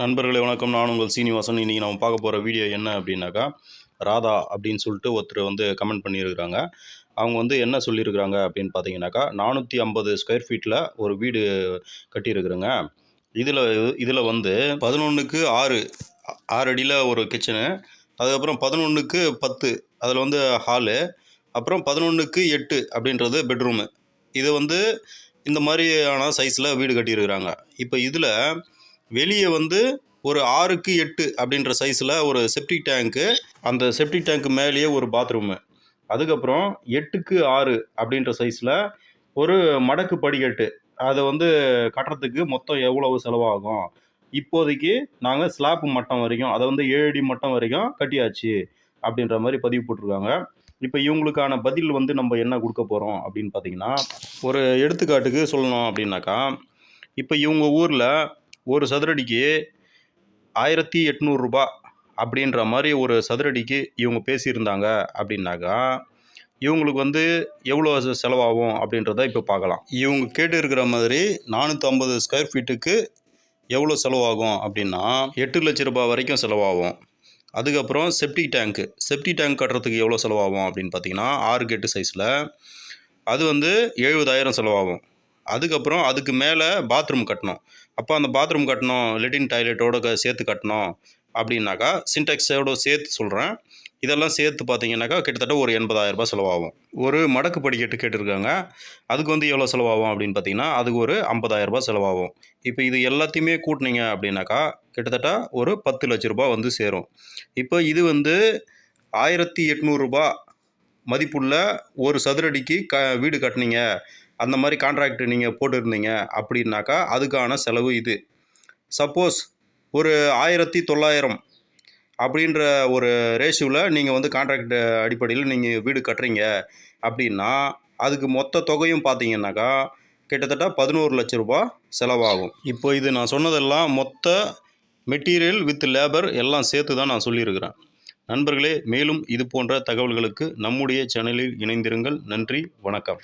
நண்பர்களே வணக்கம். நான் உங்கள் சீனிவாசன். இன்றைக்கி நம்ம பார்க்க போகிற வீடியோ என்ன அப்படின்னாக்கா ராதா அப்படின்னு சொல்லிட்டு ஒருத்தர் வந்து கமெண்ட் பண்ணியிருக்கிறாங்க. அவங்க வந்து என்ன சொல்லியிருக்கிறாங்க அப்படின்னு பார்த்தீங்கன்னாக்கா நானூற்றி ஐம்பது ஸ்கொயர் ஃபீட்டில் ஒரு வீடு கட்டியிருக்கிறேங்க. இதில் இதில் வந்து பதினொன்றுக்கு ஆறு ஆறு அடியில் ஒரு கிச்சனு அதுக்கப்புறம் பதினொன்றுக்கு பத்து அதில் வந்து ஹாலு அப்புறம் பதினொன்றுக்கு எட்டு அப்படின்றது பெட்ரூமு இது வந்து இந்த மாதிரியான சைஸில் வீடு கட்டியிருக்கிறாங்க. இப்போ இதில் வெளியே வந்து ஒரு ஆறுக்கு எட்டு அப்படின்ற சைஸில் ஒரு செப்டிக் டேங்க்கு அந்த செப்டிக் டேங்க்கு மேலேயே ஒரு பாத்ரூமு அதுக்கப்புறம் எட்டுக்கு ஆறு அப்படின்ற சைஸில் ஒரு மடக்கு படிக்கட்டு. அதை வந்து கட்டுறதுக்கு மொத்தம் எவ்வளவு செலவாகும்? இப்போதைக்கு நாங்கள் ஸ்லாப் மட்டம் வரைக்கும் அதை வந்து ஏழடி மட்டம் வரைக்கும் கட்டியாச்சு அப்படின்ற மாதிரி பதிவு போட்டிருக்காங்க. இப்போ இவங்களுக்கான பதில் வந்து நம்ம என்ன கொடுக்க போகிறோம் அப்படின்னு பார்த்தீங்கன்னா ஒரு எடுத்துக்காட்டுக்கு சொல்லணும் அப்படின்னாக்கா இப்போ இவங்க ஊரில் ஒரு சதுரடிக்கு ஆயிரத்தி எட்நூறுரூபா அப்படின்ற மாதிரி ஒரு சதுரடிக்கு இவங்க பேசியிருந்தாங்க அப்படின்னாக்கா இவங்களுக்கு வந்து எவ்வளோ செலவாகும் அப்படின்றத இப்போ பார்க்கலாம். இவங்க கேட்டு இருக்கிற மாதிரி நானூற்றம்பது ஸ்கொயர் ஃபீட்டுக்கு எவ்வளோ செலவாகும் அப்படின்னா எட்டு லட்ச ரூபாய் வரைக்கும் செலவாகும். அதுக்கப்புறம் செப்டிக் டேங்க்கு செப்டிக் டேங்க் கட்டுறதுக்கு எவ்வளோ செலவாகும் அப்படின்னு பார்த்தீங்கன்னா ஆறு கேட்டு சைஸில் அது வந்து எழுபதாயிரம் செலவாகும். அதுக்கப்புறம் அதுக்கு மேலே பாத்ரூம் கட்டணும். அப்போ அந்த பாத்ரூம் கட்டணும் லெட்டின் டாய்லெட்டோட சேர்த்து கட்டணும் அப்படின்னாக்கா சின்டெக்ஸோட சேர்த்து சொல்கிறேன் இதெல்லாம் சேர்த்து பார்த்தீங்கன்னாக்கா கிட்டத்தட்ட ஒரு எண்பதாயிரரூபா செலவாகும். ஒரு மடக்கு படிக்கட்டு கேட்டிருக்காங்க. அதுக்கு வந்து எவ்வளோ செலவாகும் அப்படின்னு பார்த்தீங்கன்னா அதுக்கு ஒரு ஐம்பதாயிரரூபா செலவாகும். இப்போ இது எல்லாத்தையுமே கூட்டினீங்க அப்படின்னாக்கா கிட்டத்தட்ட ஒரு பத்து லட்ச ரூபா வந்து சேரும். இப்போ இது வந்து ஆயிரத்தி எட்நூறுரூபா மதிப்புள்ள ஒரு சதுரடிக்கு க வீடு கட்டினீங்க. அந்த மாதிரி கான்ட்ராக்ட் நீங்கள் போட்டிருந்தீங்க அப்படின்னாக்கா அதுக்கான செலவு இது. சப்போஸ் ஒரு ஆயிரத்தி தொள்ளாயிரம் அப்படின்ற ஒரு ரேஷியோவில் நீங்கள் வந்து கான்ட்ராக்ட் அடிப்படையில் நீங்கள் வீடு கட்டுறீங்க அப்படின்னா அதுக்கு மொத்த தொகையும் பார்த்தீங்கன்னாக்கா கிட்டத்தட்ட பதினோரு லட்ச ரூபாய் செலவாகும். இப்போ இது நான் சொன்னதெல்லாம் மொத்த மெட்டீரியல் வித் லேபர் எல்லாம் சேர்த்து தான் நான் சொல்லியிருக்கிறேன். நண்பர்களே மேலும் இது போன்ற தகவல்களுக்கு நம்முடைய சேனலில் இணைந்திருங்கள். நன்றி வணக்கம்.